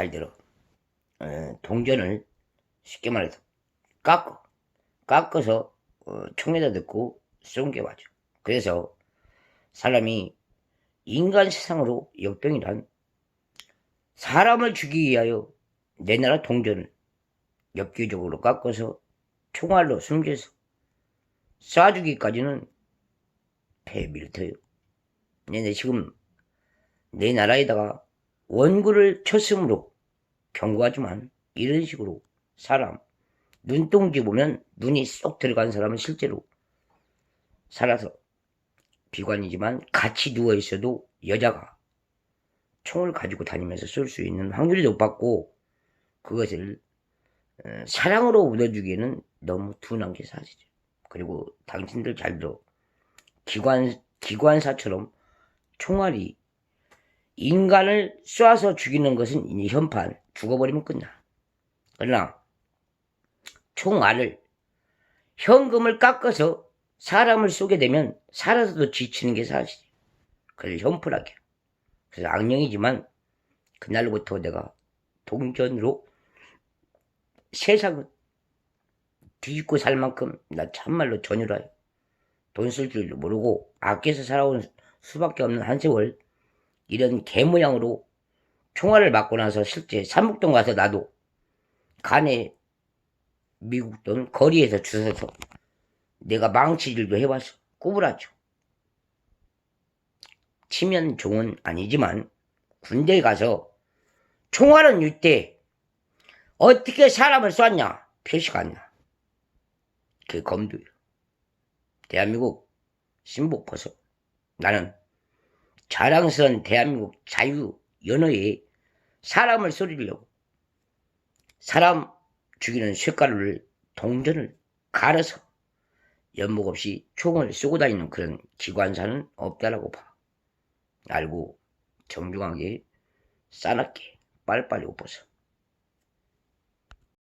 잘 들어. 어, 동전을 쉽게 말해서 깎어. 깎아서 어, 총에다 넣고 쏜 게 맞아. 그래서 사람이 인간 세상으로 역병이란 사람을 죽이기 위하여 내 나라 동전을 엽기적으로 깎아서 총알로 숨겨서 쏴주기까지는 배밀터요. 얘네 지금 내 나라에다가 원구를 쳤으므로 경고하지만 이런 식으로 사람 눈동지 보면 눈이 쏙 들어간 사람은 실제로 살아서 비관이지만 같이 누워 있어도 여자가 총을 가지고 다니면서 쏠 수 있는 확률이 높았고 그것을 어, 사랑으로 얻어주기에는 너무 둔한 게 사실이죠. 그리고 당신들 잘 들어 기관 기관사처럼 총알이 인간을 쏴서 죽이는 것은 현판 죽어버리면 끝나. 그러나 총알을 현금을 깎아서 사람을 쏘게 되면 살아서도 지치는 게 사실이에요. 그래서 현풀하게. 그래서 악령이지만 그날부터 내가 동전으로 세상을 뒤집고 살 만큼 나 참말로 전율하여 돈 쓸 줄도 모르고 아껴서 살아온 수밖에 없는 한 세월 이런 개 모양으로 총알을 맞고 나서 실제 삼북동 가서 나도 간에 미국 돈 거리에서 주워서 내가 망치질도 해봤어 구부라죠 치면 종은 아니지만 군대에 가서 총알은 유대 어떻게 사람을 쐈냐 표시가 안 나. 그게 검도예요. 대한민국 신복 벗어. 나는 자랑스러운 대한민국 자유 연호에 사람을 쏘리려고 사람 죽이는 쇳가루를 동전을 갈아서 연목 없이 총을 쏘고 다니는 그런 기관사는 없다라고 봐. 알고 정중하게 싸납게 빨리빨리 옷 벗어.